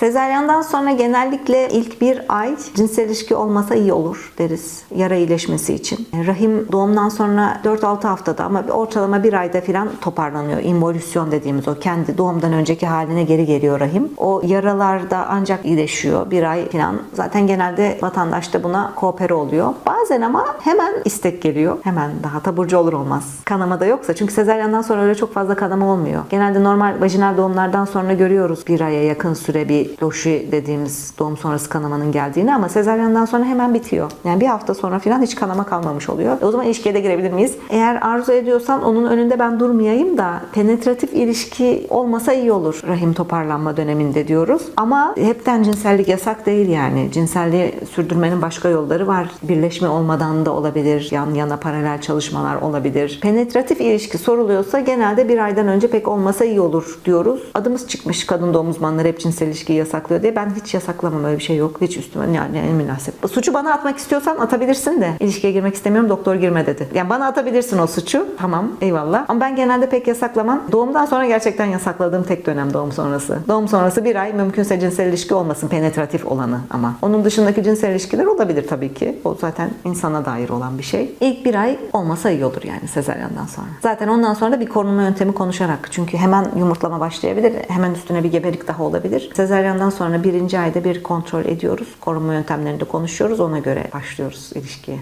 Sezaryendan sonra genellikle ilk bir ay cinsel ilişki olmasa iyi olur deriz yara iyileşmesi için. Rahim doğumdan sonra 4-6 haftada ama ortalama bir ayda falan toparlanıyor. Involüsyon dediğimiz o kendi doğumdan önceki haline geri geliyor rahim. O yaralar da ancak iyileşiyor bir ay falan. Zaten genelde vatandaş da buna koopere oluyor. Bazen ama hemen istek geliyor. Hemen daha taburcu olur olmaz. Kanama da yoksa çünkü sezaryendan sonra öyle çok fazla kanama olmuyor. Genelde normal vajinal doğumlardan sonra görüyoruz bir aya yakın süre bir loşi dediğimiz doğum sonrası kanamanın geldiğini ama sezaryendan sonra hemen bitiyor. Yani bir hafta sonra falan hiç kanama kalmamış oluyor. E o zaman ilişkiye de girebilir miyiz? Eğer arzu ediyorsan onun önünde ben durmayayım da penetratif ilişki olmasa iyi olur rahim toparlanma döneminde diyoruz. Ama hepten cinsellik yasak değil yani. Cinselliği sürdürmenin başka yolları var. Birleşme olmadan da olabilir. Yan yana paralel çalışmalar olabilir. Penetratif ilişki soruluyorsa genelde bir aydan önce pek olmasa iyi olur diyoruz. Adımız çıkmış kadın doğum uzmanları hep cinsel ilişkiyi yasaklıyor diye. Ben hiç yasaklamam öyle bir şey yok. Hiç üstüme yani en münasip. Suçu bana atmak istiyorsan atabilirsin de. İlişkiye girmek istemiyorum doktor girme dedi. Yani bana atabilirsin o suçu. Tamam eyvallah. Ama ben genelde pek yasaklamam. Doğumdan sonra gerçekten yasakladığım tek dönem doğum sonrası. Doğum sonrası bir ay mümkünse cinsel ilişki olmasın penetratif olanı ama. Onun dışındaki cinsel ilişkiler olabilir tabii ki. O zaten insana dair olan bir şey. İlk bir ay olmasa iyi olur yani sezaryandan sonra. Zaten ondan sonra da bir korunma yöntemi konuşarak. Çünkü hemen yumurtlama başlayabilir. Hemen üstüne bir gebelik daha olabilir. Sezaryandan sonra birinci ayda bir kontrol ediyoruz. Korunma yöntemlerini de konuşuyoruz. Ona göre başlıyoruz ilişkiye.